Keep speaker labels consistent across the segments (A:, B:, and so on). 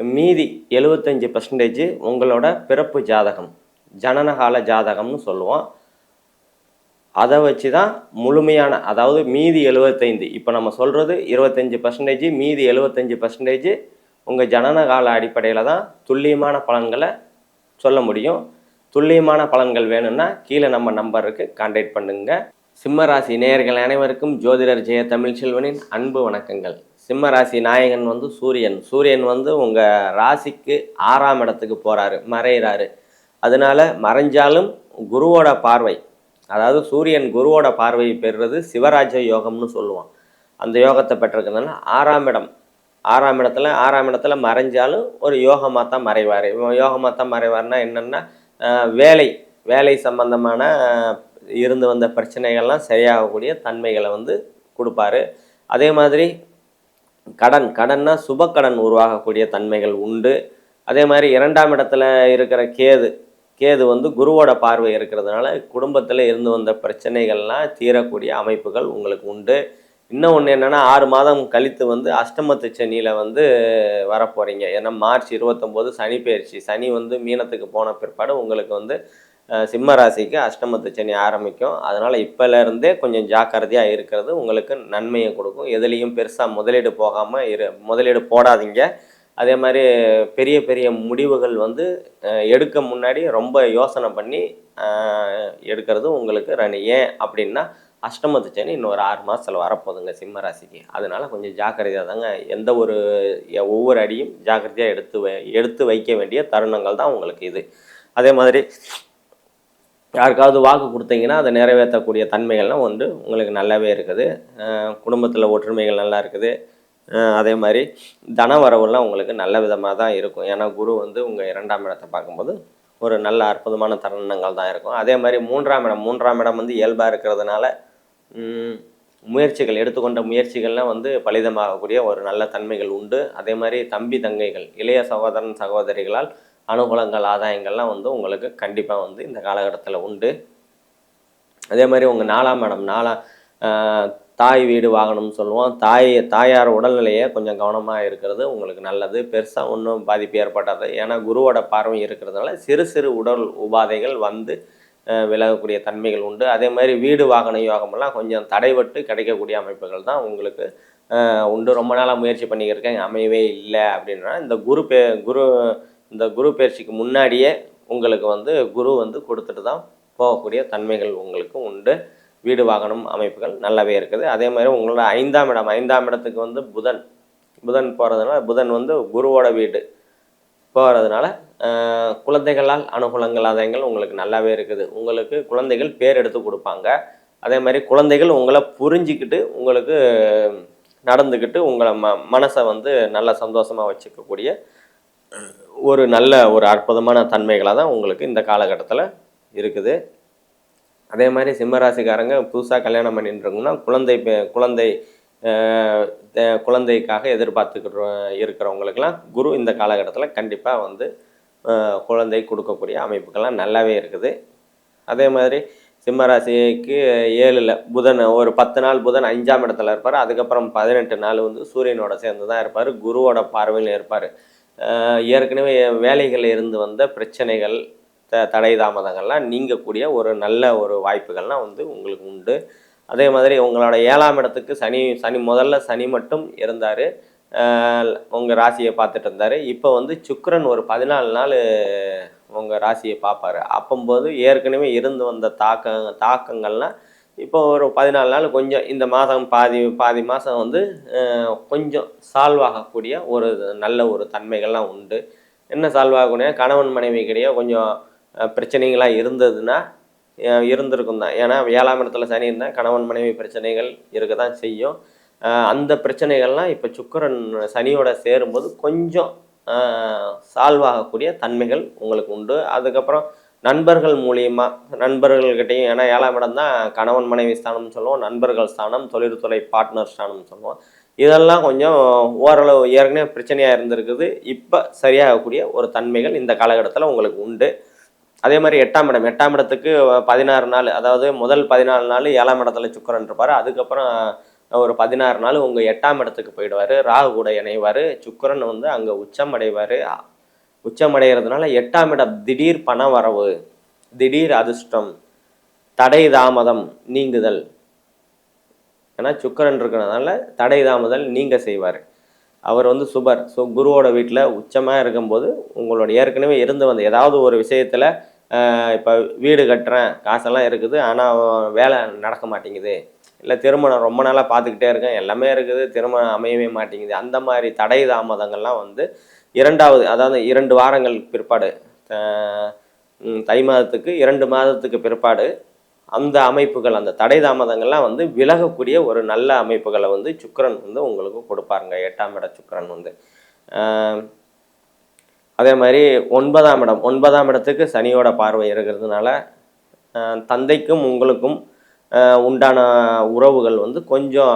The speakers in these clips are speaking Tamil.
A: மீதி எழுபத்தஞ்சி பர்சன்டேஜ் உங்களோட பிறப்பு ஜாதகம் ஜனனகால ஜாதகம்னு சொல்லுவோம். அதை வச்சு தான் முழுமையான அதாவது மீதி எழுபத்தைந்து இப்போ நம்ம சொல்கிறது இருபத்தஞ்சி பர்சன்டேஜ் மீதி எழுபத்தஞ்சி பர்சன்டேஜ் உங்கள் ஜனனகால அடிப்படையில் தான் துல்லியமான பலன்களை சொல்ல முடியும். துல்லியமான பலன்கள் வேணும்னா கீழே நம்ம நம்பருக்கு கான்டாக்ட் பண்ணுங்க. சிம்மராசி நேயர்கள் அனைவருக்கும் ஜோதிடர் ஜெய தமிழ் செல்வனின் அன்பு வணக்கங்கள். சிம்ம ராசி நாயகன் வந்து சூரியன். சூரியன் வந்து உங்கள் ராசிக்கு ஆறாம் இடத்துக்கு போகிறாரு மறையிறாரு. அதனால மறைஞ்சாலும் குருவோட பார்வை அதாவது சூரியன் குருவோட பார்வை பெறுறது சிவராஜ யோகம்னு சொல்லுவான். அந்த யோகத்தை பெற்றிருக்கிறதுனால ஆறாம் இடம். ஆறாம் இடத்துல ஆறாம் இடத்துல மறைஞ்சாலும் ஒரு யோகமாக தான் மறைவார். யோகமாக தான் மறைவார்னா என்னென்னா வேலை வேலை சம்பந்தமான இருந்து வந்த பிரச்சனைகள்லாம் சரியாகக்கூடிய தன்மைகளை வந்து கொடுப்பாரு. அதே மாதிரி கடன் கடன்னா சுபக்கடன் உருவாகக்கூடிய தன்மைகள் உண்டு. அதே மாதிரி இரண்டாம் இடத்துல இருக்கிற கேது கேது வந்து குருவோட பார்வை இருக்கிறதுனால குடும்பத்தில் இருந்து வந்த பிரச்சனைகள்லாம் தீரக்கூடிய அமைப்புகள் உங்களுக்கு உண்டு. இன்னும் ஒன்று என்னென்னா ஆறு மாதம் கழித்து வந்து அஷ்டமத்து சனியில் வந்து வரப்போகிறீங்க ஏன்னா மார்ச் இருபத்தொம்போது சனி பயிற்சி. சனி வந்து மீனத்துக்கு போன பிற்பாடு உங்களுக்கு வந்து சிம்ம ராசிக்கு அஷ்டமத்து சனி ஆரம்பிக்கும். அதனால் இப்போலேருந்தே கொஞ்சம் ஜாக்கிரதையாக இருக்கிறது உங்களுக்கு நன்மையை கொடுக்கும். எதுலேயும் பெருசாக முதலீடு போகாமல் இரு முதலீடு போடாதீங்க. அதே மாதிரி பெரிய பெரிய முடிவுகள் வந்து எடுக்க முன்னாடி ரொம்ப யோசனை பண்ணி எடுக்கிறது உங்களுக்கு ரணி. ஏன் அப்படின்னா அஷ்டமத்து சனி இன்னொரு ஆறு மாதத்தில் வரப்போகுதுங்க சிம்ம ராசிக்கு. அதனால கொஞ்சம் ஜாக்கிரதையாக தாங்க எந்த ஒரு ஒவ்வொரு அடியும் ஜாக்கிரதையாக எடுத்து வை எடுத்து வைக்க வேண்டிய தருணங்கள் தான் உங்களுக்கு இது. அதே மாதிரி யாருக்காவது வாக்கு கொடுத்தீங்கன்னா அதை நிறைவேற்றக்கூடிய தன்மைகள்லாம் வந்து உங்களுக்கு நல்லாவே இருக்குது. குடும்பத்தில் ஒற்றுமைகள் நல்லா இருக்குது. அதே மாதிரி தன வரவுலாம் உங்களுக்கு நல்ல விதமாக தான் இருக்கும். ஏன்னா குரு வந்து உங்கள் இரண்டாம் இடத்தை பார்க்கும்போது ஒரு நல்ல அற்புதமான தருணங்கள் தான் இருக்கும். அதே மாதிரி மூன்றாம் இடம் மூன்றாம் இடம் வந்து இயல்பாக இருக்கிறதுனால முயற்சிகள் எடுத்துக்கொண்ட முயற்சிகள்லாம் வந்து பலிதமாகக்கூடிய ஒரு நல்ல தன்மைகள் உண்டு. அதே மாதிரி தம்பி தங்கைகள் இளைய சகோதரன் சகோதரிகளால் அனுகூலங்கள் ஆதாயங்கள்லாம் வந்து உங்களுக்கு கண்டிப்பாக வந்து இந்த காலகட்டத்தில் உண்டு. அதே மாதிரி உங்கள் நாலாம் இடம் நாலாம் தாய் வீடு வாங்கணும்னு சொல்லுவோம். தாய் தாயார் உடல்நிலையை கொஞ்சம் கவனமாக இருக்கிறது உங்களுக்கு நல்லது. பெருசாக ஒன்றும் பாதிப்பு ஏற்பட்டாது ஏன்னா குருவோட பார்வை இருக்கிறதுனால சிறு சிறு உடல் உபாதைகள் வந்து விலகக்கூடிய தன்மைகள் உண்டு. அதே மாதிரி வீடு வாகன யோகமெல்லாம் கொஞ்சம் தடைபட்டு கிடைக்கக்கூடிய அமைப்புகள் தான் உங்களுக்கு உண்டு. ரொம்ப நாளாக முயற்சி பண்ணிக்கிருக்கேன் அமையவே இல்லை அப்படின்னா இந்த குரு பே குரு இந்த குரு பயிற்சிக்கு முன்னாடியே உங்களுக்கு வந்து குரு வந்து கொடுத்துட்டு தான் போகக்கூடிய தன்மைகள் உங்களுக்கு உண்டு. வீடு வாகனம் அமைப்புகள் நல்லாவே இருக்குது. அதே மாதிரி உங்களோட ஐந்தாம் இடம் ஐந்தாம் இடத்துக்கு வந்து புதன். புதன் போகிறதுனால புதன் வந்து குருவோட வீடு போகிறதுனால குழந்தைகளால் அனுகூலங்கள் ஆதாயங்கள் உங்களுக்கு நல்லாவே இருக்குது. உங்களுக்கு குழந்தைகள் பேர் எடுத்து கொடுப்பாங்க. அதே மாதிரி குழந்தைகள் உங்களை புரிஞ்சிக்கிட்டு உங்களுக்கு நடந்துக்கிட்டு உங்களை ம மனசை வந்து நல்ல சந்தோஷமாக வச்சுக்கக்கூடிய ஒரு நல்ல ஒரு அற்புதமான தன்மைகளாக தான் உங்களுக்கு இந்த காலகட்டத்தில் இருக்குது. அதே மாதிரி சிம்மராசிக்காரங்க புதுசாக கல்யாணம் பண்ணிட்டுருங்கன்னா குழந்தை குழந்தை தே- குழந்தைக்காக எதிர்பார்த்துக்கிற இருக்கிறவங்களுக்கெல்லாம் குரு இந்த காலகட்டத்தில் கண்டிப்பாக வந்து குழந்தை கொடுக்கக்கூடிய அமைப்புகள்லாம் நல்லாவே இருக்குது. அதே மாதிரி சிம்மராசிக்கு ஏழில் புதன் ஒரு பத்து நாள் புதன் அஞ்சாம் இடத்துல இருப்பார். அதுக்கப்புறம் பதினெட்டு நாள் வந்து சூரியனோட சேர்ந்து தான் இருப்பார். குருவோட பார்வையில் இருப்பார். ஏற்கனவே வேலைகள் இருந்து வந்த பிரச்சனைகள் த தடை தாமதங்கள்லாம் நீங்கக்கூடிய ஒரு நல்ல ஒரு வாய்ப்புகள்லாம் வந்து உங்களுக்கு உண்டு. அதே மாதிரி உங்களோட ஏழாம் இடத்துக்கு சனி சனி முதல்ல சனி மட்டும் இருந்தார். உங்கள் ராசியை பார்த்துட்டு இருந்தார். இப்போ வந்து சுக்கரன் ஒரு பதினாலு நாள் உங்கள் ராசியை பார்ப்பாரு. அப்பம்போது ஏற்கனவே இருந்து வந்த தாக்க தாக்கங்கள்லாம் இப்போ ஒரு பதினாலு நாள் கொஞ்சம் இந்த மாதம் பாதி பாதி மாதம் வந்து கொஞ்சம் சால்வ் ஆகக்கூடிய ஒரு நல்ல ஒரு தன்மைகள்லாம் உண்டு. என்ன சால்வ் ஆகக்கூடிய கணவன் மனைவிக்கிடையே கொஞ்சம் பிரச்சனைகளாக இருந்ததுன்னா இருந்திருக்கும் தான். ஏன்னா ஏழாம் இடத்துல சனி இருந்தால் கணவன் மனைவி பிரச்சனைகள் இருக்க தான் செய்யும். அந்த பிரச்சனைகள்லாம் இப்போ சுக்கிரன் சனியோட சேரும்போது கொஞ்சம் சால்வ் ஆகக்கூடிய தன்மைகள் உங்களுக்கு உண்டு. அதுக்கப்புறம் நண்பர்கள் மூலியமா நண்பர்கள்கிட்டையும் ஏன்னா ஏழாம் இடம் தான் கணவன் மனைவி ஸ்தானம்னு சொல்லுவோம் நண்பர்கள் ஸ்தானம் தொழில்துறை பார்ட்னர் ஸ்தானம்னு சொல்லுவோம். இதெல்லாம் கொஞ்சம் ஓரளவு ஏற்கனவே பிரச்சனையாக இருந்திருக்குது. இப்போ சரியாகக்கூடிய ஒரு தன்மைகள் இந்த காலகட்டத்தில் உங்களுக்கு உண்டு. அதே மாதிரி எட்டாம் இடம். எட்டாம் இடத்துக்கு பதினாறு நாள் அதாவது முதல் பதினாலு நாள் ஏழாம் இடத்துல சுக்கரன் இருப்பார். அதுக்கப்புறம் ஒரு பதினாறு நாள் உங்கள் எட்டாம் இடத்துக்கு போயிடுவார். ராகு கூட இணைவார். சுக்கரன் வந்து அங்கே உச்சம் அடைவார். உச்சமடைகிறதுனால எட்டாம் இடம் திடீர் பண வரவு திடீர் அதிர்ஷ்டம் தடை தாமதம் நீங்குதல். ஏன்னா சுக்கரன் இருக்கிறதுனால தடை தாமதல் நீங்க செய்வார். அவர் வந்து சுபர். ஸோ குருவோட வீட்டில் உச்சமாக இருக்கும்போது உங்களோட ஏற்கனவே இருந்து வந்த ஏதாவது ஒரு விஷயத்தில் இப்போ வீடு கட்டுறேன் காசெல்லாம் இருக்குது ஆனால் வேலை நடக்க மாட்டேங்குது. இல்லை திருமணம் ரொம்ப நாளாக பார்த்துக்கிட்டே இருக்கேன் எல்லாமே இருக்குது திருமணம் அமையவே மாட்டேங்குது. அந்த மாதிரி தடை தாமதங்கள்லாம் வந்து இரண்டாவது அதாவது இரண்டு வாரங்கள் பிற்பாடு தை மாதத்துக்கு இரண்டு மாதத்துக்கு பிற்பாடு அந்த அமைப்புகள் அந்த தடை தாமதங்கள்லாம் வந்து விலகக்கூடிய ஒரு நல்ல அமைப்புகளை வந்து சுக்கரன் வந்து உங்களுக்கு கொடுப்பாருங்க எட்டாம் இட சுக்கரன் வந்து. அதே மாதிரி ஒன்பதாம் இடம். ஒன்பதாம் இடத்துக்கு சனியோட பார்வை இருக்கிறதுனால தந்தைக்கும் உங்களுக்கும் உண்டான உறவுகள் வந்து கொஞ்சம்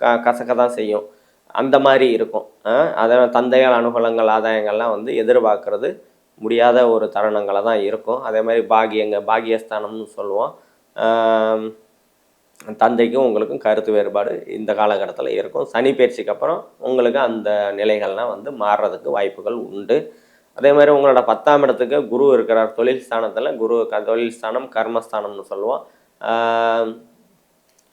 A: க கசக்க தான் செய்யும். அந்த மாதிரி இருக்கும். அதனால் தந்தையால் அனுகூலங்கள் ஆதாயங்கள்லாம் வந்து எதிர்பார்க்கறது முடியாத ஒரு தருணங்களை தான் இருக்கும். அதே மாதிரி பாகியங்க பாகியஸ்தானம்னு சொல்லுவோம். தந்தைக்கும் உங்களுக்கும் கருத்து வேறுபாடு இந்த காலகட்டத்தில் இருக்கும். சனி பயிற்சிக்கு அப்புறம் உங்களுக்கு அந்த நிலைகள்லாம் வந்து மாறுறதுக்கு வாய்ப்புகள் உண்டு. அதே மாதிரி உங்களோட பத்தாம் இடத்துக்கு குரு இருக்கிறார். தொழில் ஸ்தானத்தில் குரு க தொழில் ஸ்தானம் கர்மஸ்தானம்னு சொல்லுவோம்.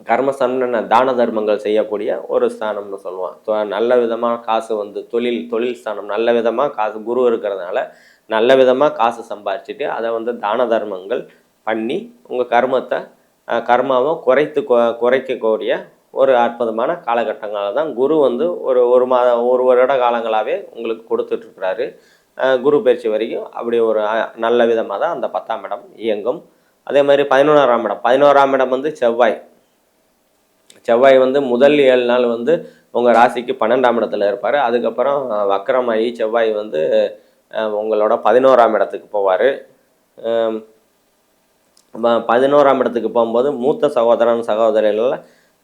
A: கர்மஸ்தானம்னு என்ன? தான தர்மங்கள் செய்யக்கூடிய ஒரு ஸ்தானம்னு சொல்லுவோம். தொ- நல்ல விதமாக காசு வந்து தொழில் தொழில் ஸ்தானம் நல்ல விதமாக காசு குரு இருக்கிறதுனால நல்ல விதமாக காசு சம்பாரிச்சிட்டு அதை வந்து தான தர்மங்கள் பண்ணி உங்கள் கர்மத்தை கர்மாவும் குறைத்து கொ- குறைக்கக்கூடிய ஒரு அற்புதமான காலகட்டங்களில் தான் குரு வந்து ஒரு ஒரு மாத ஒரு வருட காலங்களாகவே உங்களுக்கு கொடுத்துட்ருக்கிறாரு. குரு பயிற்சி வரைக்கும் அப்படி ஒரு நல்ல விதமாக தான் அந்த பத்தாம் இடம் இயங்கும். அதே மாதிரி பதினோராம் இடம். பதினோராம் இடம் வந்து செவ்வாய். செவ்வாய் வந்து முதல் ஏழு நாள் வந்து உங்கள் ராசிக்கு பன்னெண்டாம் இடத்துல இருப்பார். அதுக்கப்புறம் வக்கரமாயி செவ்வாய் வந்து உங்களோட பதினோராம் இடத்துக்கு போவார். பதினோராம் இடத்துக்கு போகும்போது மூத்த சகோதரன் சகோதரிகளில்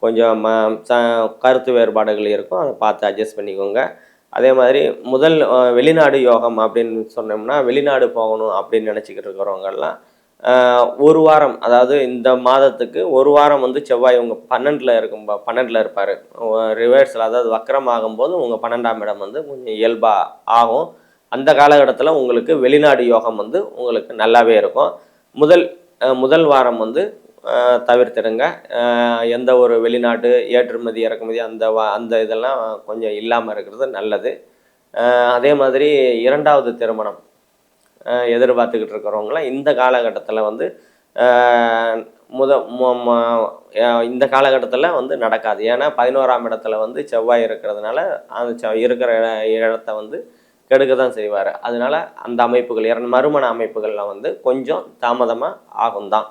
A: கொஞ்சம் ம ச கருத்து வேறுபாடுகள் இருக்கும். அதை பார்த்து அட்ஜஸ்ட் பண்ணிக்கோங்க. அதே மாதிரி முதல் வெளிநாடு யோகம் அப்படின்னு சொன்னோம்னா வெளிநாடு போகணும் அப்படின்னு நினச்சிக்கிட்டு இருக்கிறவங்கெல்லாம் ஒரு வாரம் அதாவது இந்த மாதத்துக்கு ஒரு வாரம் வந்து செவ்வாய் உங்கள் பன்னெண்டில் இருக்கும் பன்னெண்டில் இருப்பார். ரிவர்ஸில் அதாவது வக்கரம் ஆகும்போது உங்கள் பன்னெண்டாம் இடம் வந்து கொஞ்சம் இயல்பாக ஆகும். அந்த காலகட்டத்தில் உங்களுக்கு வெளிநாடு யோகம் வந்து உங்களுக்கு நல்லாவே இருக்கும். முதல் முதல் வாரம் வந்து தவிர்த்திடுங்க. எந்த ஒரு வெளிநாட்டு ஏற்றுமதி இறக்குமதி அந்த வா அந்த இதெல்லாம் கொஞ்சம் இல்லாமல் இருக்கிறது நல்லது. அதே மாதிரி இரண்டாவது திருமணம் எதிர்பார்த்துக்கிட்டு இருக்கிறவங்களாம் இந்த காலகட்டத்தில் வந்து முத இந்த காலகட்டத்தில் வந்து நடக்காது. ஏன்னா பதினோராம் இடத்துல வந்து செவ்வாய் இருக்கிறதுனால அந்த செ இருக்கிற இடத்த வந்து கெடுக்க தான் செய்வார். அதனால அந்த அமைப்புகள் இரண்டு மறுமண அமைப்புகள்லாம் வந்து கொஞ்சம் தாமதமாக ஆகும் தான்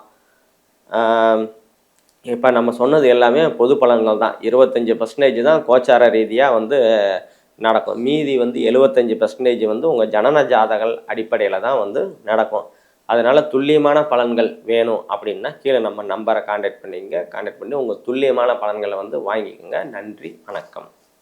A: இப்போ நம்ம சொன்னது எல்லாமே பொது பலன்கள் தான். இருபத்தஞ்சி பர்சன்டேஜ் தான் கோச்சார ரீதியாக வந்து நடக்கும். மீதி வந்து எழுபத்தஞ்சி பர்சன்டேஜ் வந்து உங்கள் ஜனன ஜாதகள் அடிப்படையில் தான் வந்து நடக்கும். அதனால் துல்லியமான பலன்கள் வேணும் அப்படின்னா கீழே நம்ம நம்பரை காண்டாக்ட் பண்ணிங்க காண்டாக்ட் பண்ணி உங்கள் துல்லியமான பலன்களை வந்து வாங்கிக்கோங்க. நன்றி வணக்கம்.